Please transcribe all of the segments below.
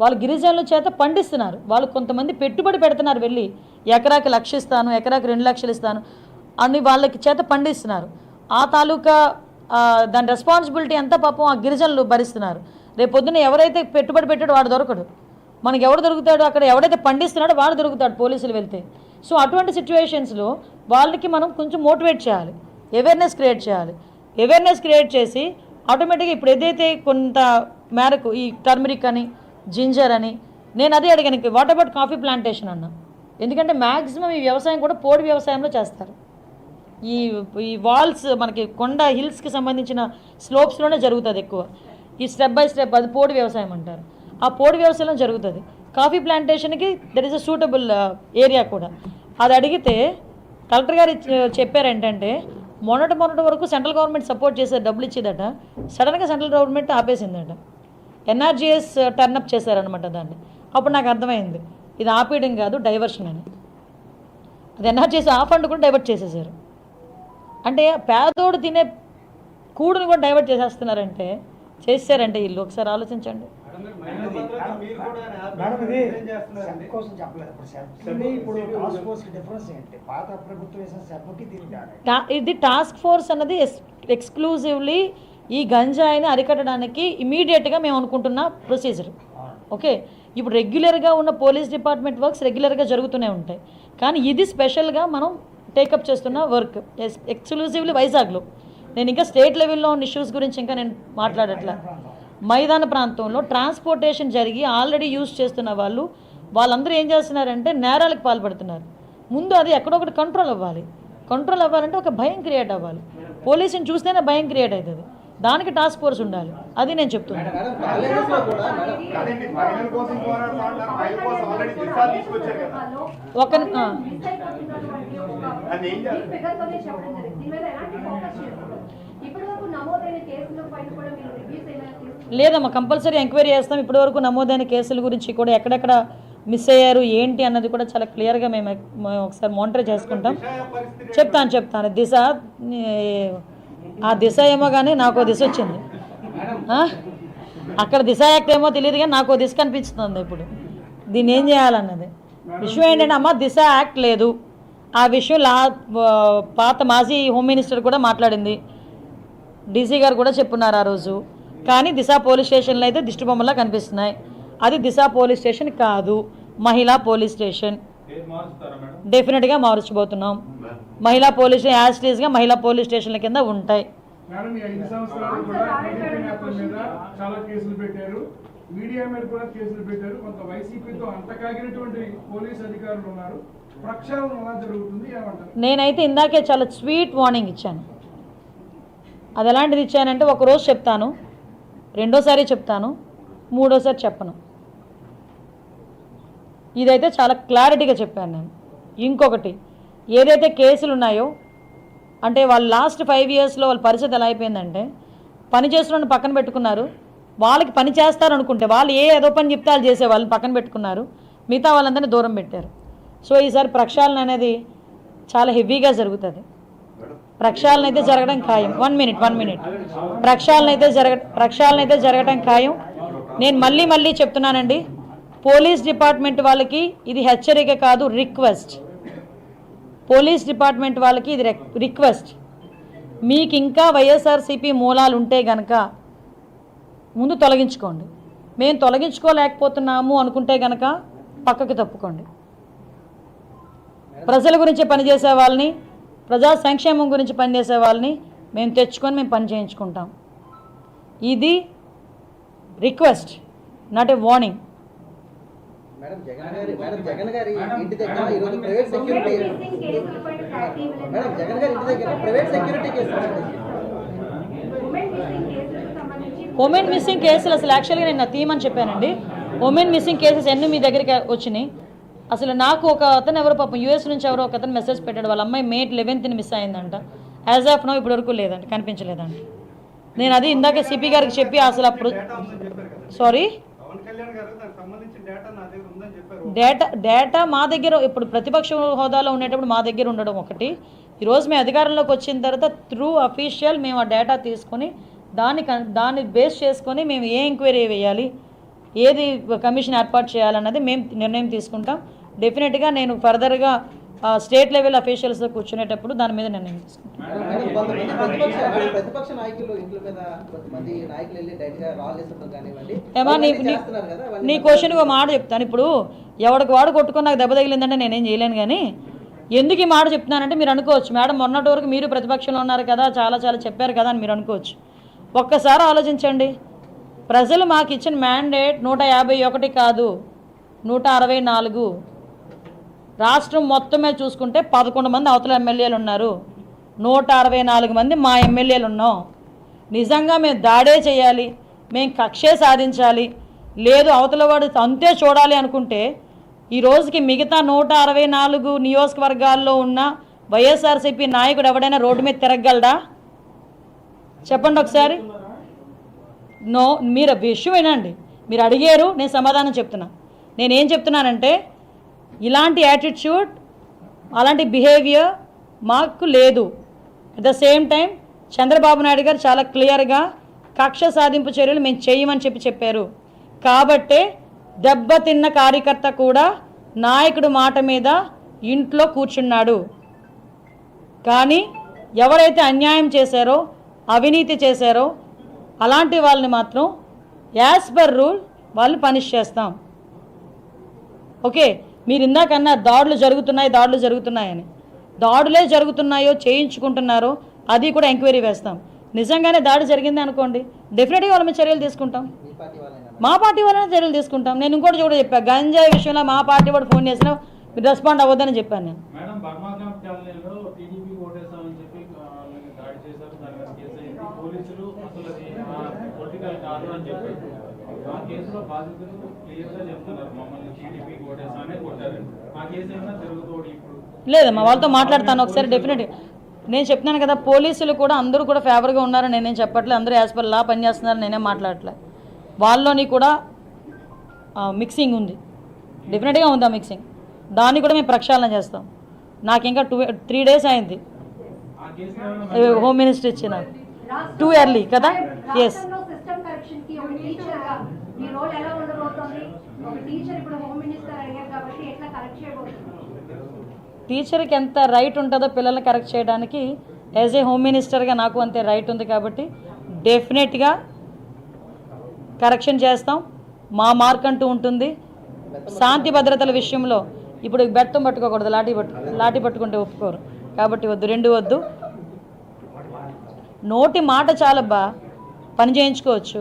వాళ్ళు గిరిజనుల చేత పండిస్తున్నారు. వాళ్ళు కొంతమంది పెట్టుబడి పెడుతున్నారు వెళ్ళి. ఎకరాకి లక్ష ఇస్తాను ఎకరాకి రెండు లక్షలు ఇస్తాను అని వాళ్ళకి చేత పండిస్తున్నారు. ఆ తాలూకా దాని రెస్పాన్సిబిలిటీ అంతా పాపం ఆ గిరిజనులు భరిస్తున్నారు. రేపు పొద్దున ఎవరైతే పెట్టుబడి పెట్టాడో వాడు దొరకడు. మనకి ఎవడు దొరుకుతాడో అక్కడ ఎవడైతే పండిస్తున్నాడో వాడు దొరుకుతాడు పోలీసులు వెళ్తే. సో అటువంటి సిచ్యువేషన్స్లో వాళ్ళకి మనం కొంచెం మోటివేట్ చేయాలి. అవేర్నెస్ క్రియేట్ చేయాలి. అవేర్నెస్ క్రియేట్ చేసి ఆటోమేటిక్గా ఇప్పుడు ఏదైతే కొంత మేరకు ఈ టర్మరిక్ అని జింజర్ అని. నేను అదే అడిగాను వాట్ అబౌట్ కాఫీ ప్లాంటేషన్ అన్న. ఎందుకంటే మ్యాక్సిమం ఈ వ్యవసాయం కూడా పోడి వ్యవసాయంలో చేస్తారు. ఈ ఈ వాల్స్ మనకి కొండ హిల్స్కి సంబంధించిన స్లోప్స్లోనే జరుగుతుంది ఎక్కువ. ఈ స్టెప్ బై స్టెప్ అది పోడి వ్యవసాయం అంటారు. ఆ పోడి వ్యవసాయంలో జరుగుతుంది. Coffee ప్లాంటేషన్కి there is a suitable area కూడా. అది అడిగితే కలెక్టర్ గారు uh, చెప్పారు ఏంటంటే మొన్నటి మొన్నటి వరకు సెంట్రల్ గవర్నమెంట్ సపోర్ట్ చేసే డబ్బులు ఇచ్చేదట సడన్గా సెంట్రల్ గవర్నమెంట్ ఆపేసిందట. ఎన్ఆర్జీఎస్ టర్నప్ చేశారనమాట దాన్ని. అప్పుడు నాకు అర్థమైంది. ఇది ఆపేయడం కాదు డైవర్షన్ అని. అది ఎన్ఆర్జీఎస్ ఆ ఫండ్ కూడా డైవర్ట్ చేసేసారు. అంటే పేదోడు తినే కూడుని కూడా డైవర్ట్ చేసేస్తున్నారంటే చేశారంటే వీళ్ళు ఒకసారి ఆలోచించండి. మేడం ఇది సెట్ కోసం చెప్పలేదు. ఇప్పుడు సెట్ ఇప్పుడు టాస్క్ ఫోర్స్ డిఫరెన్స్ ఏంటి? పాత ప్రభుత్వం వేసిన సెట్కి దీనికి తేడా ఏంటి? టా- ఇది టాస్క్ ఫోర్స్ అన్నది ఎక్స్క్లూజివ్లీ ఈ గంజాయిని అరికట్టడానికి ఇమీడియట్గా మేము అనుకుంటున్న ప్రొసీజర్. ఓకే? ఇప్పుడు రెగ్యులర్గా ఉన్న పోలీస్ డిపార్ట్మెంట్ వర్క్స్ రెగ్యులర్గా జరుగుతూనే ఉంటాయి. కానీ ఇది స్పెషల్గా మనం టేకప్ చేస్తున్న వర్క్. ఎక్స్క్లూజివ్లీ వైజాగ్లో. నేను ఇంకా స్టేట్ లెవెల్లో ఉన్న ఇష్యూస్ గురించి ఇంకా నేను మాట్లాడట్లా. మైదాన ప్రాంతంలో. ట్రాన్స్పోర్టేషన్ జరిగి ఆల్రెడీ యూజ్ చేస్తున్న వాళ్ళు వాళ్ళందరూ ఏం చేస్తున్నారంటే నేరాలకు పాల్పడుతున్నారు. ముందు అది ఎక్కడొకటి కంట్రోల్ అవ్వాలి. కంట్రోల్ అవ్వాలంటే ఒక భయం క్రియేట్ అవ్వాలి. పోలీసుని చూస్తేనే భయం క్రియేట్ అవుతుంది. దానికి టాస్క్ ఫోర్స్ ఉండాలి. అది నేను చెప్తున్నాను ఒక ఇప్పటి వరకు లేదమ్మా కంపల్సరీ ఎంక్వైరీ చేస్తాం. ఇప్పటివరకు నమోదైన కేసుల గురించి కూడా ఎక్కడెక్కడ మిస్ అయ్యారు ఏంటి అన్నది కూడా చాలా క్లియర్గా మేము ఒకసారి మానిటర్ చేసుకుంటాం. చెప్తాను చెప్తాను. దిశ ఆ దిశ ఏమో కానీ నాకు దిశ వచ్చింది? అక్కడ దిశ యాక్ట్ ఏమో తెలియదు కానీ నాకు దిశ కనిపిస్తుంది ఇప్పుడు. దీన్ని ఏం చేయాలన్నది? విషయం ఏంటంటే అమ్మ దిశ యాక్ట్ లేదు. ఆ విషయం లా పాత మాజీ హోమ్ మినిస్టర్ కూడా మాట్లాడింది. డీసీ గారు కూడా చెప్పున్నారు ఆ రోజు. కానీ దిశ పోలీస్ స్టేషన్లో అయితే దిష్టి బొమ్మలా కనిపిస్తున్నాయి. అది దిశ పోలీస్ స్టేషన్ కాదు. మహిళా పోలీస్ స్టేషన్. డెఫినెట్గా మార్చబోతున్నాం. మహిళా పోలీస్ స్టేషన్ యాజ్ టీజ్గా మహిళా పోలీస్ స్టేషన్ల కింద ఉంటాయి. మేడం ఈ ఐదు సంవత్సరాలు కూడా టీడీపీ నేతల మీద చాలా కేసులు పెట్టారు. మీడియా మీద కూడా కేసులు పెట్టారు. కొంత వైసీపీతో అంతకాగినటువంటి పోలీస్ అధికారులు ఉన్నారు. ప్రక్షాళన ఎలా జరుగుతుంది ఏమంటారు? నేనైతే ఇందాకే చాలా స్వీట్ వార్నింగ్ ఇచ్చాను. అది ఎలాంటిది ఇచ్చానంటే ఒక రోజు చెప్తాను. రెండోసారి చెప్తాను. మూడోసారి చెప్పను. ఇదైతే చాలా క్లారిటీగా చెప్పాను నేను. ఇంకొకటి ఏదైతే కేసులు ఉన్నాయో అంటే వాళ్ళు లాస్ట్ ఫైవ్ ఇయర్స్లో వాళ్ళ పరిస్థితి ఎలా అయిపోయిందంటే పని చేస్తున్న పక్కన పెట్టుకున్నారు వాళ్ళకి పని చేస్తారు అనుకుంటే వాళ్ళు ఏ ఏదో పని చెప్తే వాళ్ళు చేసే వాళ్ళని పక్కన పెట్టుకున్నారు మిగతా వాళ్ళందరినీ దూరం పెట్టారు. సో ఈసారి ప్రక్షాళన అనేది చాలా హెవీగా జరుగుతుంది. ప్రక్షాళన అయితే జరగడం ఖాయం. వన్ మినిట్ వన్ మినిట్ ప్రక్షాళన అయితే జరగ ప్రక్షాళన అయితే జరగడం ఖాయం. నేను మళ్ళీ మళ్ళీ చెప్తున్నానండి పోలీస్ డిపార్ట్మెంట్ వాళ్ళకి ఇది హెచ్చరిక కాదు రిక్వెస్ట్. పోలీస్ డిపార్ట్మెంట్ వాళ్ళకి ఇది రిక్వెస్ట్ మీకు ఇంకా వైఎస్ఆర్సీపీ మూలాలు ఉంటే గనక ముందు తొలగించుకోండి. మేము తొలగించుకోలేకపోతున్నాము అనుకుంటే గనక పక్కకు తప్పుకోండి. ప్రజల గురించి పనిచేసే వాళ్ళని ప్రజా సంక్షేమం గురించి పనిచేసే వాళ్ళని మేము తెచ్చుకొని మేము పని చేయించుకుంటాం. ఇది request not a warning madam Jagan garu madam Jagan గారి ఇంటి దగ్గర ఈరోజు ప్రైవేట్ సెక్యూరిటీ మిస్సింగ్ కేసుల పైన క్లారిటీ మేడం జగన్ గారి ఇంటి దగ్గర private security case women missing కేసులు అసలు యాక్చువల్గా నేను నా థీమ్ అని చెప్పానండి. ఉమెన్ మిస్సింగ్ కేసెస్ ఎన్ని మీ దగ్గరికి వచ్చినాయి? అసలు నాకు ఒక అతను ఎవరో పాపం యూఎస్ నుంచి ఎవరో ఒక అతను మెసేజ్ పెట్టాడు. వాళ్ళ అమ్మాయి మే లెవెన్త్ని మిస్ అయిందంట. యాజ్ ఆఫ్ నో ఇప్పటి వరకు లేదంట కనిపించలేదంట నేను అది ఇందాక సిపి గారికి చెప్పి అసలు అప్పుడు సారీ డేటా డేటా మా దగ్గర ఇప్పుడు ప్రతిపక్ష హోదాలో ఉండేటప్పుడు మా దగ్గర ఉండడం ఒకటి. ఈరోజు మేము అధికారంలోకి వచ్చిన తర్వాత త్రూ అఫీషియల్ మేము ఆ డేటా తీసుకొని దాన్ని కన్- దాన్ని బేస్ చేసుకొని మేము ఏ ఎంక్వైరీ వేయాలి ఏది కమిషన్ ఏర్పాటు చేయాలన్నది మేము నిర్ణయం తీసుకుంటాం. డెఫినెట్గా నేను ఫర్దర్గా స్టేట్ లెవెల్ అఫీషియల్స్తో కూర్చునేటప్పుడు దాని మీద నిర్ణయం నీ క్వశ్చన్ ఒక మాట చెప్తాను. ఇప్పుడు ఎవడికి వాడు కొట్టుకుని నాకు దెబ్బ తగిలిందంటే నేనేం చేయలేను కానీ ఎందుకు ఈ మాట చెప్తున్నానంటే మీరు అనుకోవచ్చు. మేడం మొన్నటి వరకు మీరు ప్రతిపక్షంలో ఉన్నారు కదా చాలా చాలా చెప్పారు కదా అని మీరు అనుకోవచ్చు. ఒక్కసారి ఆలోచించండి. ప్రజలు మాకు ఇచ్చిన మ్యాండేట్ నూట యాభై ఒకటి కాదు నూట అరవై నాలుగు. రాష్ట్రం మొత్తమే చూసుకుంటే పదకొండు మంది అవతల ఎమ్మెల్యేలు ఉన్నారు. నూట అరవై నాలుగు మంది మా ఎమ్మెల్యేలు ఉన్నాం. నిజంగా మేము దాడే చేయాలి మేము కక్షే సాధించాలి. లేదు అవతల వాడు అంతే చూడాలి అనుకుంటే ఈ రోజుకి మిగతా నూట అరవై నాలుగు నియోజకవర్గాల్లో ఉన్న వైఎస్ఆర్సీపీ నాయకుడు ఎవడైనా రోడ్డు మీద తిరగలడా చెప్పండి ఒకసారి. నో మీరు విషయం వినండి మీరు అడిగారు నేను సమాధానం చెప్తున్నా. నేనేం చెప్తున్నానంటే ఇలాంటి యాటిట్యూడ్ అలాంటి బిహేవియర్ మాకు లేదు. At the same time Chandrababu Naidu garu చాలా క్లియర్గా కక్ష సాధింపు చర్యలు మేము చేయమని చెప్పి చెప్పారు. కాబట్టే దెబ్బతిన్న కార్యకర్త కూడా నాయకుడు మాట మీద ఇంట్లో కూర్చున్నాడు. కానీ ఎవరైతే అన్యాయం చేశారో అవినీతి చేశారో అలాంటి వాళ్ళని మాత్రం యాజ్ పర్ రూల్ వాళ్ళు పనిష్ చేస్తాం. ఓకే మీరు ఇందాకన్నా దాడులు జరుగుతున్నాయి దాడులు జరుగుతున్నాయని. దాడులే జరుగుతున్నాయో చేయించుకుంటున్నారో అది కూడా ఎంక్వైరీ వేస్తాం. నిజంగానే దాడి జరిగింది అనుకోండి డెఫినెట్గా వాళ్ళ మీద చర్యలు తీసుకుంటాం. మా పార్టీ వాళ్ళనే చర్యలు తీసుకుంటాం. నేను ఇంకోటి కూడా చెప్పాను గంజాయి విషయంలో మా పార్టీ వాడు ఫోన్ చేసినా మీరు రెస్పాండ్ అవ్వద్దని చెప్పాను నేను. పోలీసులు అసలు పొలిటికల్ కాదు అని చెప్పారు. ఆ కేసులో బాధితులు క్లియర్గా చెప్తున్నారు. మమ్మల్ని టీడీపీ కొట్టారు ఆ కేసు ఏమైనా జరుగుతుంది ఇప్పుడు? లేదమ్మా వాళ్ళతో మాట్లాడతాను. ఒకసారి డెఫినెట్ నేను చెప్తున్నాను కదా పోలీసులు కూడా అందరూ కూడా ఫేవర్గా ఉన్నారని నేనేం చెప్పట్లేదు అందరూ యాజ్ పర్ లా పనిచేస్తున్నారు నేనేం మాట్లాడట్లే. వాళ్ళలోని కూడా మిక్సింగ్ ఉంది. డెఫినెట్గా ఉంది ఆ మిక్సింగ్ దాన్ని కూడా మేము ప్రక్షాళన చేస్తాం. నాకు ఇంకా టూ త్రీ డేస్ అయింది. హోమ్ మినిస్టర్ ఇచ్చిన. Too early కదా? Yes. టీచర్గా మీ రోల్ ఎలా ఉండబోతోంది? ఒక టీచర్ ఇప్పుడు హోమ్ మినిస్టర్ అయ్యారు కాబట్టి ఎట్లా కరెక్ట్ చేయబోతుంది టీచర్కి ఎంత రైట్ ఉంటుందో పిల్లల్ని కరెక్ట్ చేయడానికి యాజ్ ఏ హోమ్ మినిస్టర్గా నాకు అంతే రైట్ ఉంది కాబట్టి డెఫినెట్గా కరెక్షన్ చేస్తాం. మా మార్క్ అంటూ ఉంటుంది. శాంతి భద్రతల విషయంలో ఇప్పుడు బెత్తం పట్టుకోకూడదు లాఠీ పట్టు లాఠీ పట్టుకుంటే ఒప్పుకోరు. కాబట్టి వద్దు రెండు వద్దు. నోటి మాట చాలబ్బా పని చేయించుకోవచ్చు.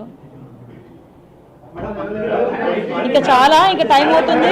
ఇంకా చాలా ఇంకా టైం అవుతుంది.